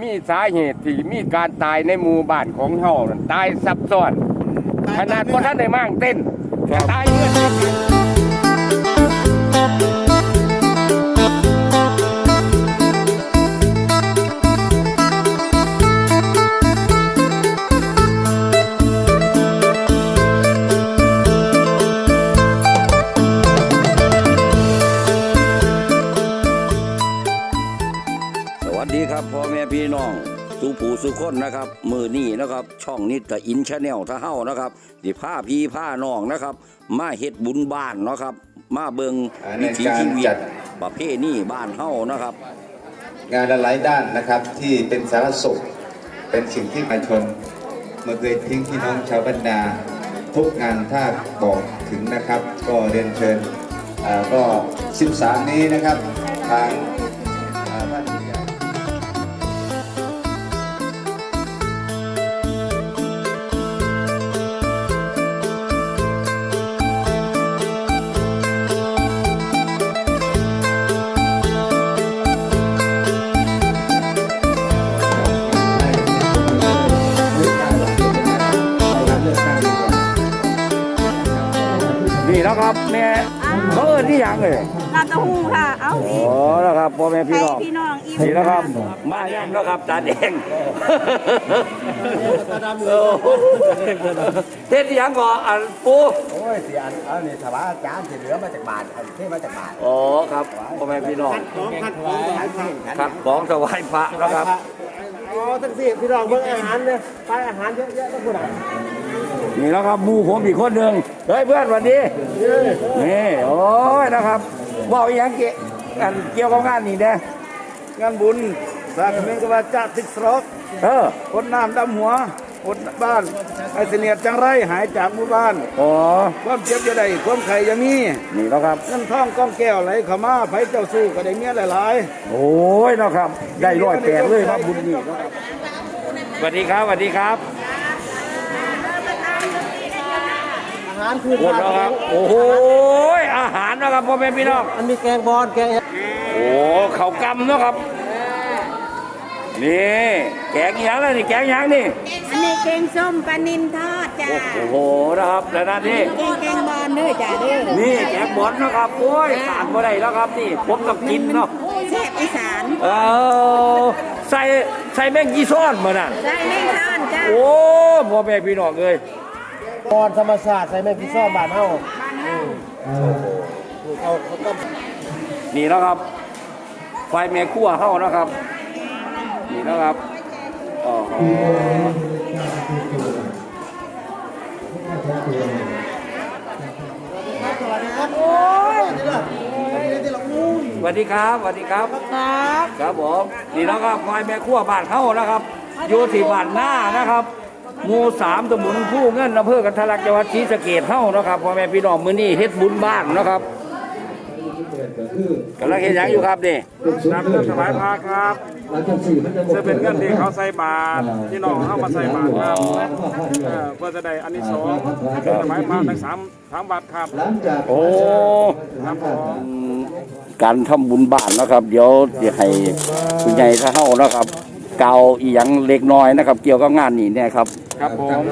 มีสาเหตุที่มีการตายในหมู่บ้านของเฮานั่นตายซับซ้อน ขนาดบ่ทันได้มั่งเต้นแต่ตายเงื่อน สุผู้สุคนนะครับ มือนี่นะครับ ช่องนิตอินชาแนลท่าเฮ้านะครับดิผ้าพี่ผ้าน้องนะครับ มาเฮ็ดบุญบ้านเนาะครับ มาเบิงอ่าในวิถีการชีวิตจัดประเพณีบ้านเฮ้านะครับ งานหลายๆด้านนะครับที่เป็นสารสุขเป็นสิ่งที่ประชาชนไมาเคยทิ้งพี่น้องชาวบรรดา ทุกงานถ้าบอกถึงนะครับ ก็เรียนเชิญอ่าก็ 13 นี้นะครับทาง นี่แล้วครับแม่เขาเอิ้นที่หยังเอ่ยน้ำเต้าหู้ค่ะ เอาโอ้แล้วครับพ่อแม่พี่ให้น้องพี่น้องอิ่มนี่แล้วครับมาย่ำแล้วครับตาแดงเทศที่ยังก่ออันปูโอ้ยสิอันอันนี้ถวายอาจารย์สิเหลือมาจากบาทอันที่มาจากบาทอ๋อครับพ่อแม่พี่น้องคัดของถวายพระครับของถวายพระนะครับ อ๋อทั้งสี่พี่น้องเบิ่งอาหารเนี่ยไปอาหารเยอะแยะแล้วคุณอ่ะนี่แล้วครับหมู่ผมอีกคนหนึ่งเฮ้ยเพื่อนสวัสดีนี่โอ้ยนะครับบอกอีหยังเกี่ยวกันเกี่ยวกับงานนี่เด้งานบุญสาขมิ้นก็ว่าจะติดสรอกเออคนน้ำดำหัวคนบ้านไอ้เสนียดจังไรหายจากหมู่บ้านอ๋อความเจ็บจะได้ความไข่จะมีนี่แล้วครับเงินทองก้องแก้วไหลเข้ามาไผเจ้าสู้ก็ได้เมียหลายโอ้ยนะครับ ได้ร้อยแปดเลยครับบุญนี่นะครับสวัสดีครับสวัสดีครับ หารคือหมดแล้วครับ โอ้โห อาหารนะครับพ่อแม่พี่น้อง มันมีแกงบอลแกงโอ้เขาวกำเนาะครับ นี่ แกงอีหยังแล้วนี่แกงอีหยังนี่ อันนี้แกงส้มปลานิลทอดจ้า โอ้โหนะครับแล้วนั่นนี่ แกงแกงบอลเด้อจ้าเด้อนี่แกงบอลนะครับ โอ้ยขาดบ่ได้แล้วครับนี่ผมต้องกินเนาะแซ่บอีสานเออใส่ใส่แมงกีซ้อนมาน่ะใส่แม่งทอนจ้า โอ้พ่อแม่พี่น้องเอ้ย บอลธรรมศาสตร์ใส่แมงกีซ้อมบาทเฮาเอาเขาก็นี่นะครับ ไฟแม่ครัวเฮานะครับ นี่นะครับอ๋อสวัสดีครับสวัสดีครับ ครับ ครับผม นี่นะครับควายแม่ขั้วบ้านเข้านะครับอยู่ที่บ้านหน้านะครับ หมู่สามตำบลผู้เงินอำเภอกันทะลักจังหวัดศรีสะเกษเฮานะครับพ่อแม่พี่น้องมื้อนี้เฮ็ดบุญบ้านนะครับกำลังเฮ็ดหยังอยู่ครับนี่ๆนำเรื่องถวายพระครับจะเป็นเงินที่เขาใส่บาตรที่น้องเข้ามาใส่บาตรครับเออเพื่อจะได้อันนี้สองถวายพระทั้งสามสามบาทครับโอ้ครับผมการทำบุญบ้านนะครับ เดี๋ยวสิให้คุณใหญ่ถ้าเฮานะครับกล่าวอีหยังเล็กน้อยนะครับ เกี่ยวกับงานนี้เนี่ยครับ ครับผม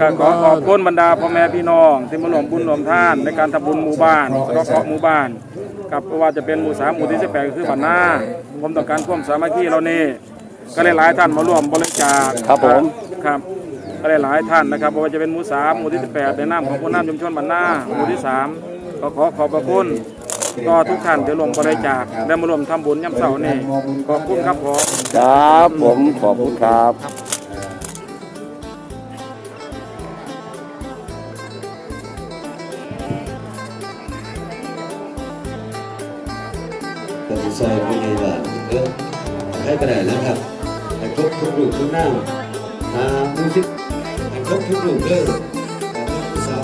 ก็ขอขอบคุณบรรดาพ่อแม่พี่น้องที่มาร่วมบุญร่วมทานในการทำบุญหมู่บ้านสกเคราะห์หมู่บ้านครับเพราะว่าจะเป็นหมู่สามหมู่ที่สิบแปดก็คือบ้านนาผมต้องการความสามัคคีเรานี่ก็หลายๆท่านมาร่วมบริจาคครับผมครับก็หลายๆท่านนะครับไม่ว่าจะเป็นหมู่สามหมู่ที่สิบแปดในนามของผู้นำชุมชนบ้านนาหมู่ที่สามก็ขอขอบพระคุณก็ทุกท่านที่ร่วมบริจาคและมาร่วมทำบุญย่ำเสาร์นี่ขอบคุณครับผมครับผมขอบคุณครับ ไปไหนแล้วครับแต่ครบทุกรูปทุกหน้าอ่ามิวสิกแต่ครบทุกรูปเด้ออ่าผู้สาว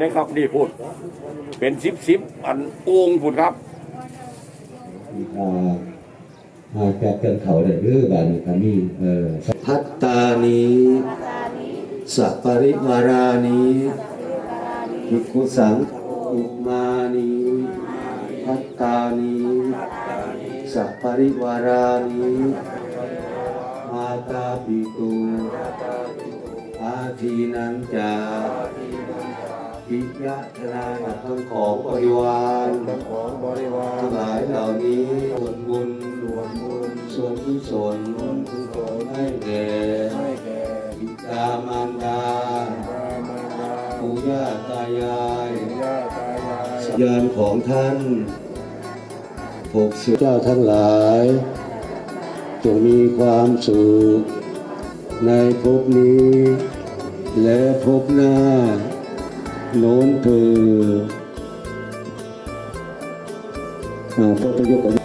น้ำมนต์เลยครับนี่พูด เป็นสิบสิบอันโอ่งพูดครับอ่าหากแกเกินเขาได้หรือบาลีคามีเออพัตตานีสัปปริวารานีภิกขุสังอุมานีพัตตานีสัปปริวารานีมาตาปิตุอาทีนันจา ปิยะทนากับทั้งของบริวารของบริวารทั้งหลายเหล่านี้ส่วนบุญส่วนบุญส่วนกุศลกุศลให้แก่บิดามารดาปู่ย่าตายายสัญญาณของท่านหกสิบเจ้าทั้งหลายจงมีความสุขในภพนี้ และภพหน้า โน้นเธออ่าพระประโยคกับ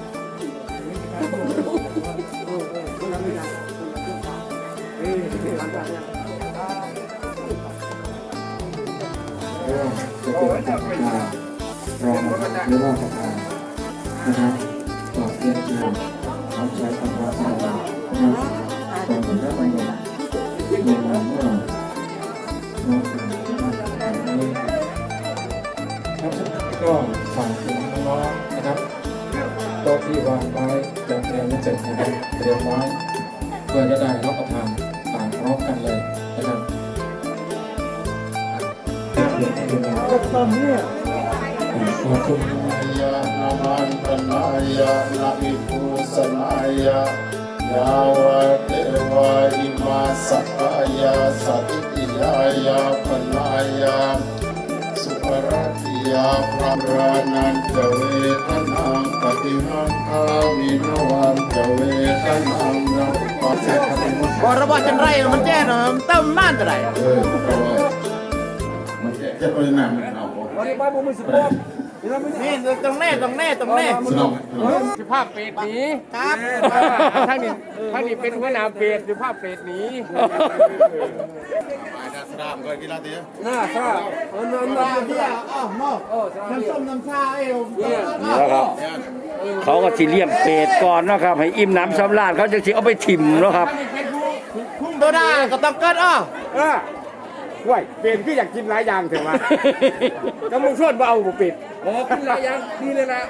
ก็ฝากถึงน้องๆนะครับโต๊ะที่วางไว้จัดเตรียมไว้เสร็จนะครับเตรียมไว้เพื่อจะได้รับประทานต่างพร้อมกันเลยนะครับตอนนี้ขอบคุณยะนามันตนายะนะอิปุสนายะยาวะเทวะอิมาสัพพายะสติยายะปนายะสุปรัติ ยาพระรานันจะเวทนังปฏิหังคามินวันจะเวทนังนับปัจจัยบอระบาดจันไรมันแจ้เนาะเต้มม่านจะไรเออเพราะว่ามันจะไปนั่งเอาวันนี้บ้านบุ้มสิบโมง นี่ตรงแน่ตรงแน่ตรงแน่สนองสิภาพเปรตหนีครับทางนี้ทางนี้เป็นหัวหน้าเปรตสิภาพเปรตหนีน่าทราบเออน้ำเที่ยวอ้าวมอกน้ำส้มน้ำชาเอวนี่นะครับเขาก็สิเลี้ยงเป็ดก่อนเนาะครับ ให้อิ่มน้ำสำราญเขาจะสิเอาไปถิ่มเนาะครับโดด้าก็ต้องเกิดอ้อเออ ห่วยเปรตคืออยากกินหลายอย่างถึงมาก็มึงชวนมาเอาบุปิดโอ้ขึ้นหลายอย่างดีเลยนะ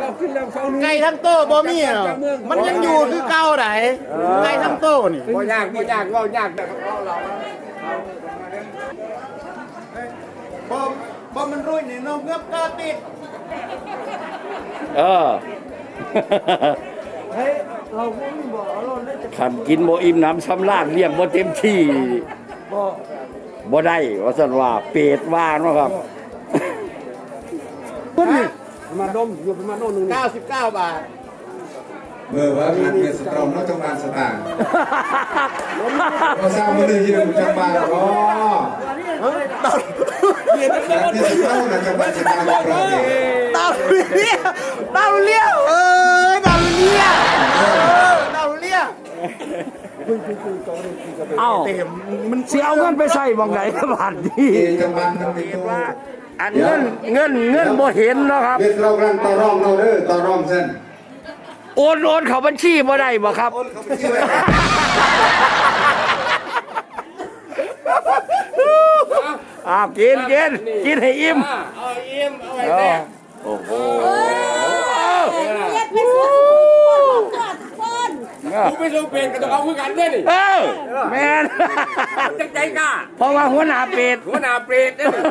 ก็ขึ้นแล้วเขาไก่ทั้งโตบ่มีเหรอมันยังอยู่คือเก่าไหนไก่ทั้งโตนี่บ่ยากบ่ยากเว่ายากแต่บ่บ่มันรุ่ยนี่น้องเงือบก็ติดเออเฮ้ยเราไม่บอกเราได้จะขันกินบ่อิ่มน้ำสำราญเลี้ยงบ่เต็มที่บ่ บ่ได้ว่าซั่นว่าเป็ดว่าเนาะครับมาดมอยู่ประมาณโน่นนึง99 บาท เมื่อว่างานเงินสตรอมนอกจังหวัดสตางค์เราสร้างมือหนึ่งยืนจังหวัดอ๋อเรียนงานเงินสตรอมนอกจังหวัดสตางค์เราเองดาวเลี้ยดาวเลี้ยเออดาวเลี้ยเออดาวเลี้ย เอ้า เต็มมันสิเอาเงินไปใส่บ่งไหนบาทนี้จังหวัดมันมีตัวอันเงินเงินเงินบ่เห็นเนาะครับเวทเรากำลังต่อรองเราเด้อต่อรองเส้นโอนโอนเข้าบัญชีบ่ได้บ่ครับ อ้าวกินกินกินให้อิ่มเอาอิ่มเอาไว้เอแน่อโอ้โหเรียกเป็นสุขภาพคน กูไม่รู้เป็นก็ต้องเอาคือกันเด้อนี่เออแมนจังใจกล้าเพราะว่าหัวหน้าเป็ดหัวหน้าเปรตเด้อนี่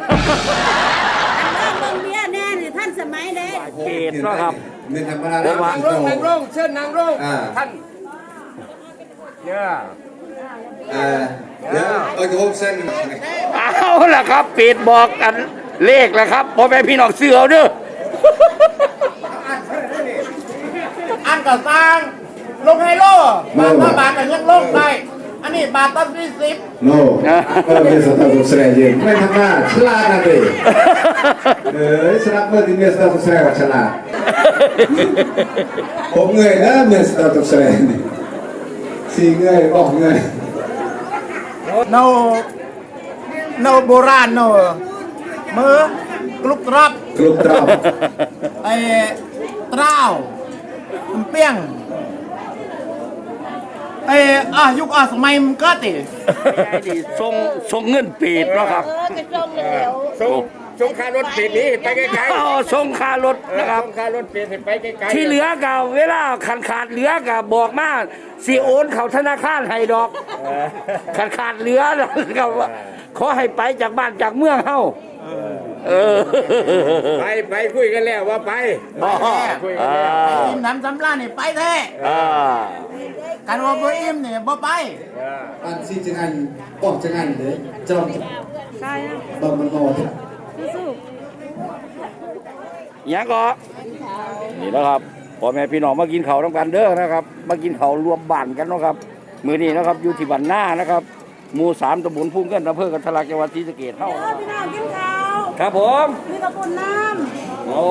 อันเรื่องเบี้ยแน่นี่ท่านสมัยเด้เป็ดเนาะครับเงินธรรมดาเดี๋ยววางนั่งลงนั่งลงเชิญนั่งลงอ่าท่านเนี่ยเออเดี๋ยวเอาจะพบเส้นเอาล่ะครับเป็ดบอกกันเลขแล้วครับพ่อแม่พี่น้องเสือเอาเด้ออันก็สร้าง ลงไฮโลบาทละบาทแต่ยังลงได้ อันนี้บาทตั้งที่สิบโน่เออเป็นสตาร์ทแสดงเย็นไม่ทำหน้าฉลาดนะเด็กเออฉลาดเมื่อที่เมียสตาร์ทแสดงว่าฉลาดผมเงยนะเมียสตาร์ทแสดงนี่สี่เงยบอกเงยโนโนโบราณโนมือกลุกรับกลุ่มเราไอ้เต้าเปี้ยง ไอ้อะยุคอะสมัยมันก็ติไอ้นี่ทรงทรงเงินปีดเนาะครับเออจะจมเลยเดี๋ยวส่งส่งค่ารถปีนี้ไปไกลเอาทรงค่ารถๆนะครับส่งค่ารถปีนี้ไปไกลๆที่เหลือกับเวลาขาดขาดเหลือกับบอกมาสิโอนเขาธนาคารให้ดอกขาดขาดเหลือนะครับว่าขอให้ไปจากบ้านจากเมืองเฮาเออ ไปไปคุยกันแล้วว่าไปบ่คุยกันอ่าแล้ว อิ่มน้ำสำราญนี่ไปแท้อ่ากันว่าบ่อิ่มเนี่ยบ่ไปอันซีจังอันป้องจังอันเลยจอมใช่นะบางมันงอเถอะสู้อย่างก็นี่นะครับพ่อแม่พี่น้องมากินเขาวต้องกันเด้อนะครับ มากินเขาวรวมบ้านกันเนาะครับ มือนี้นะครับอยู่ที่บ้านหน้านะครับหมู่สามตำบลพุ่งเงินอำเภอกันทะลักจังหวัดศรีสะเกษเท่าเออพี่น้องกินข้าว ครับผมมีกระปุนน้โอ้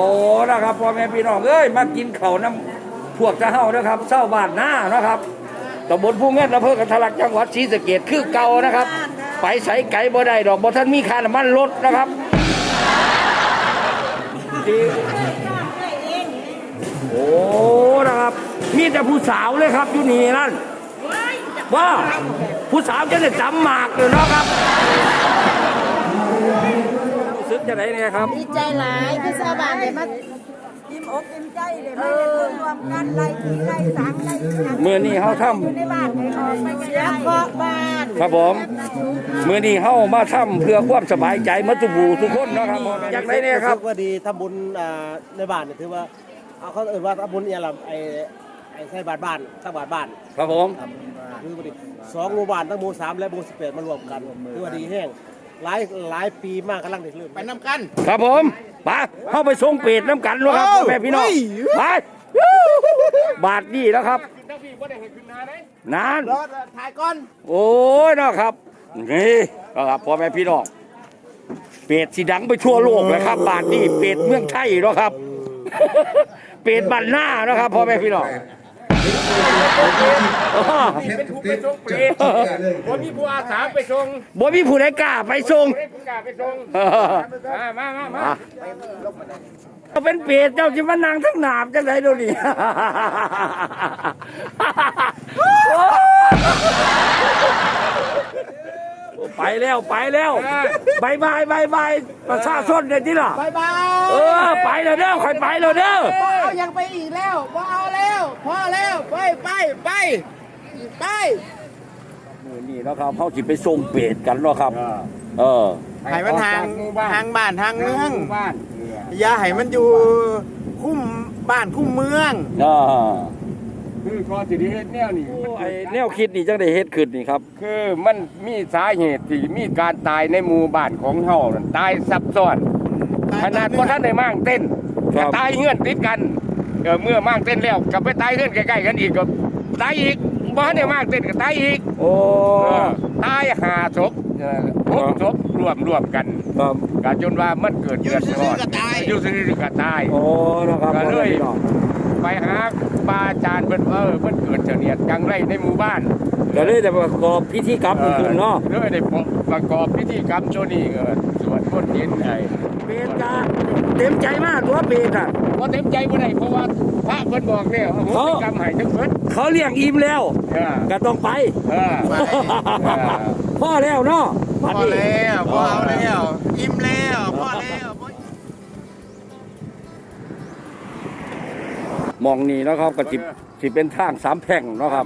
นะครับพ่อแม่พี่น้องเอ้ยมากินเขาวน้ำพวกจะเฮานะครับเศร้าบ้านหน้านะครับตำบลพุ่งเงินอำเภอกันทะลักจังหวัดศรีสะเกษคือเก่านะครับ ไปใส่ไก่บ่ได้ดอกบ่ท่านมีค่าน้ำมันรถนะครับดีโอ้นะครับ มีแต่ผู้สาวเลยครับอยู่นี่นั่นว่าผู้สาวจะได้จำหมากเลยเนาะครับรู้ สึกจะไหนเนี่ยครับำดีใจหลายพี่สาวบ้านเลยมาอิ่มอกอิ่มใจเลยมาเห็นรวมกันไล่ผีไล่สังไล่หยังมือนี้เขาทอยู่ในบ้านในออกไปเสียเคาะบ้านำครับผมมือนี้เขามาทำเพื่อความสบายใจมัตุบูทุกคนเนาะครับอยากได้เนี่ยครับว่าดีทำบุญอ่าในบ้านเนี่ยถือว่าเอาเขาเอ่ยว่าทำบุญอย่างไรไอ้ไอ้ใส่บาทบ้านใส่บาทบ้านครับผม คือว่าดีสองหมู่บ้านทั้งหมู่สามและหมู่สิบแปดมารวมกันถือว่าดีแห้ง หลายหลายปีมากกำลังเด็กเริ่มไปน้ำกัน ครับผมไปเข้าไปส่งเปรตน้ำกันเนาะครับพ่อแม่พี่น้องไปบาทนี่แล้วครับนานรถถ่ายก่อนโอ้ยเนาะครับนี่นะครับพ่อแม่พี่น้องเป็ดสีดังไปทั่วโลกเลยครับ บาทนี่เป็ดเมืองไทยเนาะครับ เป็ดบันหน้าเนาะครับพ่อแม่พี่น้องอ๋อ เป็นผู้ไปส่งเปรตผมมีผู้อาสาไปส่งบ่มีผู้ใดกล้าไปส่งไม่ผู้กล้าไปส่งมามามามาเจ้าเป็นเป็ดเจ้าจะมานั่งทั้งหนามจังไรดูนี่ไปแล้วไปแล้วบายบายบายบายประชาชนเดี๋ยวนี้ล่ะบายบายเออไปแล้วเด้อค่อยไปแล้วเด้อเอายังไปอีกแล้วบ่เอาแล้ว พอแล้วไปไปไปไปมือนี่เนาะครับเขาสิไปส่งเป็ดกันเนาะครับ เออให้มันทางหมู่บ้านทางบ้านทางเมืองบ้านอย่าให้มันอยู่คุ้มบ้านคุ้มเมืองอ่าคือก่อนสิได้เฮ็ดแนวนี้ไอ้แนวคิดนี่จังได้เฮ็ดขึ้นนี่ครับ คือมันมีสาเหตุที่มีการตายในหมู่บ้านของเฮานั่นตายซับซ้อนขนาดบ่ทันได้มั่างเต้นครัก็บตายเงื่อนติดกัน เออเมื่อมั่างเต้นแล้วกลับไปตายเงื่อนใกล้ๆกันอีกก็ตายอีกบ่ทันได้มั่างเต้นก็ตายอีกโอ้เออตายหาศพเออหกศพรวมรวมกันครับก็จนว่ามันเกิดเดือดร้อนอยู่ซื่อๆก็ตาย โอ้เนาะครับก็เลยพ่อแม่พี่น้องไปหาปาอาจารย์เพิ่นเออเพิ่นเกิดเฉลียดจังไรในหมู่บ้าน ก็เลยได้ประกอบพิธีกรรมขึ้นเนาะเลยได้ประกอบพิธีกรรมโชนี้เออสวดมนต์เย็นไอ้ เป็ดกาเต็มใจมากตัวเป็ดอะบ่เต็มใจบ่ได้เพราะว่าพระเพิ่นบอกแล้วโอ้โหเขากรรมให้ทั้งเพิ่นเขาเลี้ยงอิ่มแล้วเออก็ต้องไปเออเออพ่อแล้วเนาะพอแล้วพอเอาแล้วอิ่มแล้วพอแล้วมองนี่เนาะครับก็สิสิเป็นทางสามแพร่งเนาะครับ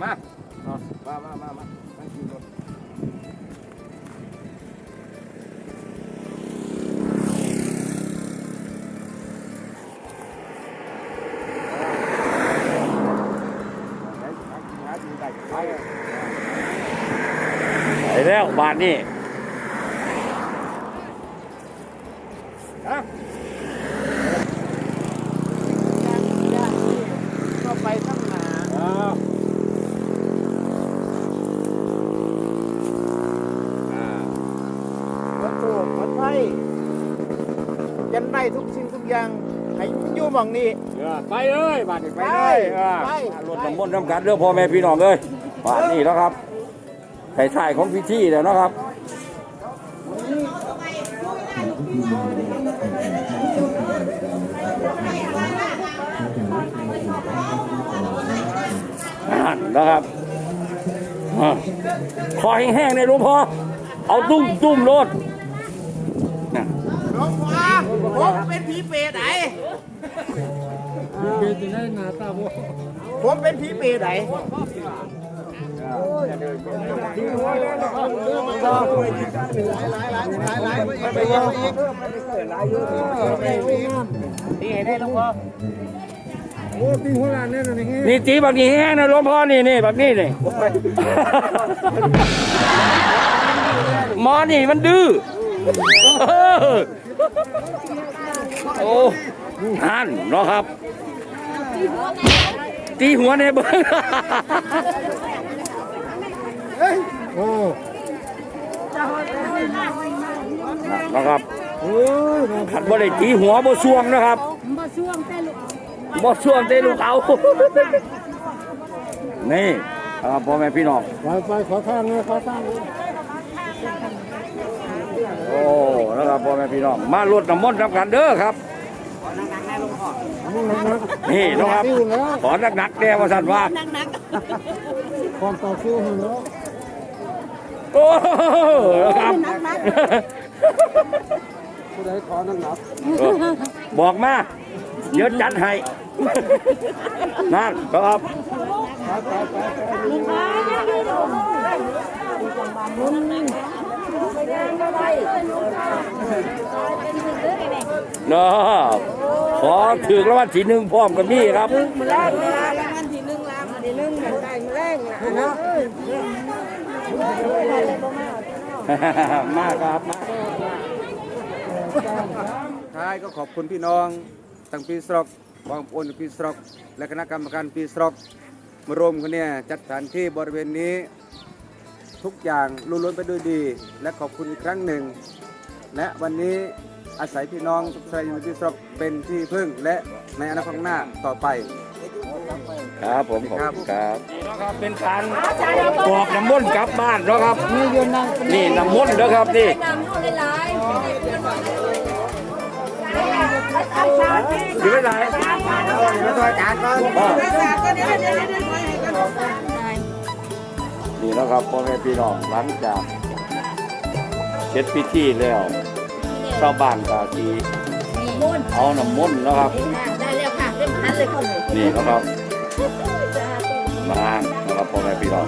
ก็ไปข้างหน้าวัตถุวัดไทยยันได้ทุกสิ่งทุกอย่างให้มันอยู่หมองนี้ เออไปเลยบาดนี้ไปเลยเออไปรถน้ำมนต์น้ำกัดเด้อพ่อแม่พี่น้องเอ้ยบาทนี่แล้วครับถ่ายๆของพิธีแล้วเนาะครับ นั่นนะครับอะคอแห้งๆในหลวงพ่อเอาตุ้มตุ้มโลดน่ะหลวงพ่อผมเป็นผีเปรตไหนผมเป็นผีเปรตไหนนี่ ตีบักนี้แห้งนะหลวงพ่อนี่นี่บักนี้นี่หมอนี่มันดื้อเออโอ้นั่นเนาะครับ ตีหัวในเบิ้งนะครับขัดบ่ได้ตีหัวบ่ช่วงนะครับบ่ช่วงแต่ลูก บ่ช่วงเตลูกเอานี่ครับพ่อแม่พี่น้องไปไปขอทางเลยขอทางเลยโอ้นะครับพ่อแม่พี่น้องมาลดน้ำมนต์ทำกันเด้อครับนี่นะครับขอหนักๆแน่ว่าสันว่าความต่อสู้ให้เนาะโอ้นะครับผู้ใดขอนักหนักเออบอกมา เดี๋ยวจัดให้นั่นครับเนาะขอถือรางวัลที่หนึ่งพร้อมกับนี่ครับมื้อแรกเวลารางวัลที่หนึ่งรางวัลที่หนึ่งนั่นได้มื้อแรกน่ะมาครับมาท้ายก็ขอบคุณพี่น้อง ตั้งปีสรอกบางปนปีสรอก และคณะกรรมการปีสรอกมารวมกันเนี่ยจัดสถานที่บริเวณนี้ ทุกอย่างลุล้วนไปด้วยดี และขอบคุณอีกครั้งหนึ่ง และวันนี้อาศัยพี่น้องทุกท่านในปีสรอกเป็นที่พึ่งและในอนาคตข้างหน้าต่อไป ครับผมขอบคุณครับนี่นะครับเป็นการกรอกน้ำมนต์กลับบ้านแล้วครับ นี่น้ำมนต์แล้วครับนี่น้ำนู่นหลาย อยู่ไม่ไหนมาตัวจานก่อนอ่าๆก็นี่นะครับพ่อแม่พี่น้องหลังจากเสร็จพิธีแล้วชาวบ้านก็ทีเอาน้ำมนต์นะครับได้แล้วค่ะเต็มพันเลยคนนี่นะครับมานะครับพ่อแม่พี่น้อง